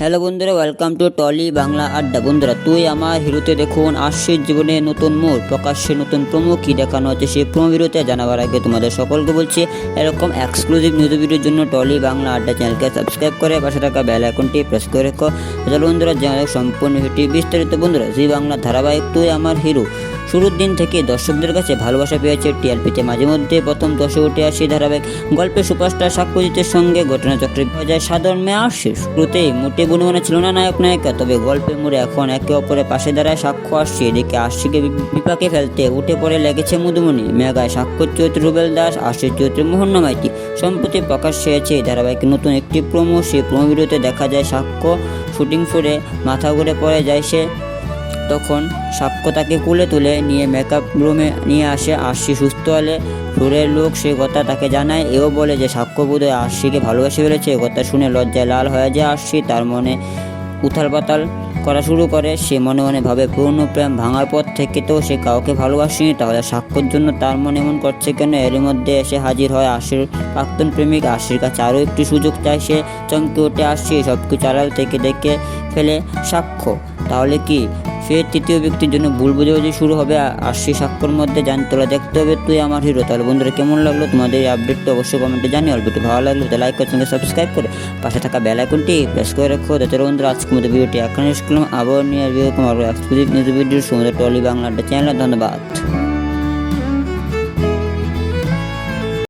Hello বন্ধুরা welcome to trolley Bangla আড্ডা। বন্ধুরা, তুই আমার হিরোতে দেখুন আসছে জীবনে নতুন মোড়, প্রকাশ্যে নতুন প্রোমো কী দেখানো হচ্ছে সেই প্রোমো ভিডিওতে জানাবার আগে তোমাদের সকলকে বলছি, এরকম এক্সক্লুসিভ নিউজ ভিডিওর জন্য টলি বাংলা আড্ডা চ্যানেলকে সাবস্ক্রাইব করে পাশে থাকা বেল আইকনটি প্রেস করে রেখো। বন্ধুরা জানা সম্পূর্ণ ভিডিওটি বিস্তারিত। বন্ধুরা, জি বাংলা ধারাবাহিক, তুই আমার হিরো। শুরুর দিন থেকে দর্শকদের কাছে ভালোবাসা পেয়েছে টিআরপিতে। মাঝে মধ্যে প্রথম দশে উঠে আসে ধারাবাহিক গল্পের সুপারস্টার সাক্ষ্যজিতের সঙ্গে ঘটনাচক্রে পাওয়া যায়। সাধারণ মেয়ে আসছে শুরুতেই মোটে মনে মনে ছিল না নায়ক নায়িকা, তবে গল্পে মোড়ে এখন একে অপরের পাশে দাঁড়ায় সাক্ষ্য আসছে। এদিকে আশিকে বিপাকে ফেলতে উঠে পড়ে লেগেছে মধুমণি। মেঘায় সাক্ষ্য চরিত্র রুবেল দাস আশির চরিত্রে মোহন মাইতি। সম্প্রতি প্রকাশ হয়েছে এই ধারাবাহিক নতুন একটি প্রোমো। সেই প্রোমো ভিডিওতে দেখা যায় সাক্ষ্য শুটিং ফুরে মাথা ঘুরে পড়ে যায় সে তখন সাক্ষ্য তাকে কুলে তুলে নিয়ে মেকআপ রুমে নিয়ে আসে আশি সুস্থ হলে সুরের লোক সে কথা তাকে জানায়। এও বলে যে, সাক্ষ্য বোধহয় আশিকে ভালোবেসে ফেলেছে। এ কথা শুনে লজ্জায় লাল হয়ে যায় আশি তার মনে উথাল পাতাল করা শুরু করে। সে মনে মনে ভাবে, পুরনো প্রেম ভাঙার পর থেকে তো সে কাউকে ভালোবাসেনি। তাহলে সাক্ষ্যর জন্য তার মনে এমন করছে কেন? এর মধ্যে এসে হাজির হয় আশির প্রাক্তন প্রেমিক। আশির কাছে আরও একটি সুযোগ চায়। সে চমকে উঠে আসছে সব কিছু আড়াল থেকে দেখে ফেলে সাক্ষ্য। তাহলে কি ফের তৃতীয় ব্যক্তির জন্য ভুল বোঝাবুঝি শুরু হবে আশি সাক্ষর মধ্যে জান তোলা দেখতে হবে, তুই আমার হিরো তাহলে বন্ধুরা, কেমন লাগল? তোমাদের এই আপডেটটা অবশ্যই কমেন্টে জানিও। অল্পটি ভালো লাগল তো লাইক করে, সঙ্গে সাবস্ক্রাইব করে। পাশে থাকা বেল আইকনটি প্রেস করে রাখো। যাতে বন্ধুরা আজকের মধ্যে ভিডিওটি এখানে করলাম। আবার নিয়ে আসবে এরকম আরও exclusive news video Samudra Tolly Bangla channel ধন্যবাদ।